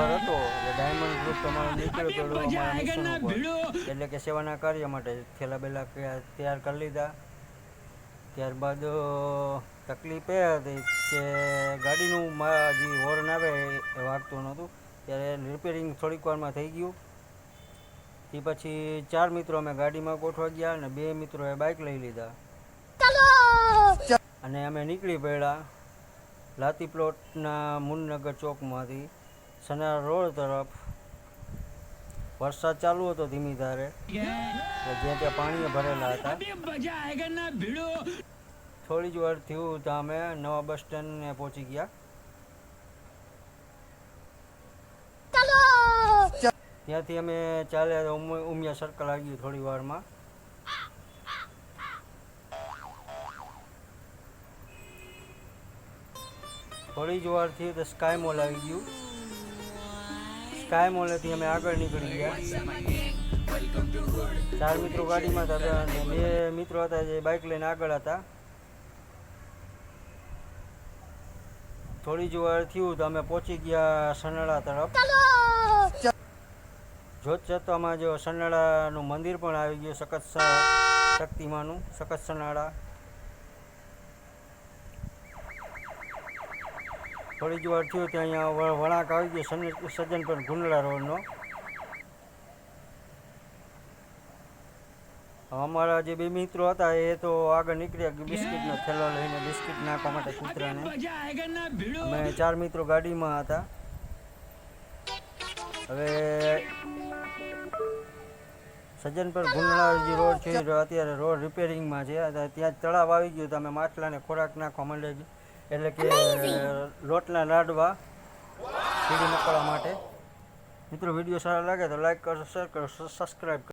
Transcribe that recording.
હતો એટલે diamond group તમારો નીકળ્યો એટલે કે સેવાના કાર્ય માટે થેલા બેલા તૈયાર કરી લીધા. ત્યારબાદ તકલીફ એ હતી કે ગાડીનું મા- જે હોર્ન આવે એ વાગતું નહોતું ત્યારે રિપેરિંગ થોડીક વારમાં થઈ ગયું. તે પછી ચાર મિત્રો અમે ગાડીમાં ગોઠવા ગયા અને બે મિત્રોએ બાઇક લઈ લીધા. અને અમે નીકળી પડ્યા લાતી પ્લોટના મુનનગર ચોકમાંથી. સનારા રોડ તરફ વરસાદ ચાલુ હતો ધીમી ધારે. જ્યાં ત્યાં પાણી ભરેલા હતા. થોડી જ વાર થયું તો અમે નવા બસ સ્ટેન્ડ ને પહોંચી ગયા. ત્યાંથી અમે ચાલ્યા ઉમ- ઉમિયા સર્કલ આવી ગયું થોડી વારમાં. થોડી જ વાર થયું તો સ્કાય મોલ આવી ગયું. સ્કાય મોલેથી અમે આગળ નીકળી ગયા. ચાર મિત્રો ગાડીમાં હતા અને બે મિત્રો હતા જે બાઇક લઈને આગળ હતા. થોડી જ વાર થયું તો અમે પહોંચી ગયા સનાળા તરફ. જોત જતામાં જો સનાળાનું મંદિર પણ આવી ગયું સખત શક્તિમાનું સખત સનાળા થોડી જ વાર થયું ત્યાં અહીંયા વળાંક આવી ગયો સજ્જન પર ગુંડલા રોડનો. અમારા જે બે મિત્રો હતા એ તો આગળ નીકળ્યા બિસ્કિટનો થેલો લઈને બિસ્કિટ નાખવા માટે કૂતરાને. અમે ચાર મિત્રો ગાડીમાં હતા. હવે સજ્જન પર ગુંડળા જે રોડ છે, અત્યારે રોડ રિપેરિંગમાં છે. ત્યાં જ તળાવ આવી ગયું તો અમે માટલાને ખોરાક નાખવા માંડ્યા છે એટલે કે લોટના લાડવા સીડી મોકલવા માટે. મિત્રો વીડિયો સારો લાગે તો લાઈક કરો શેર કરો સબસ્ક્રાઈબ કરો.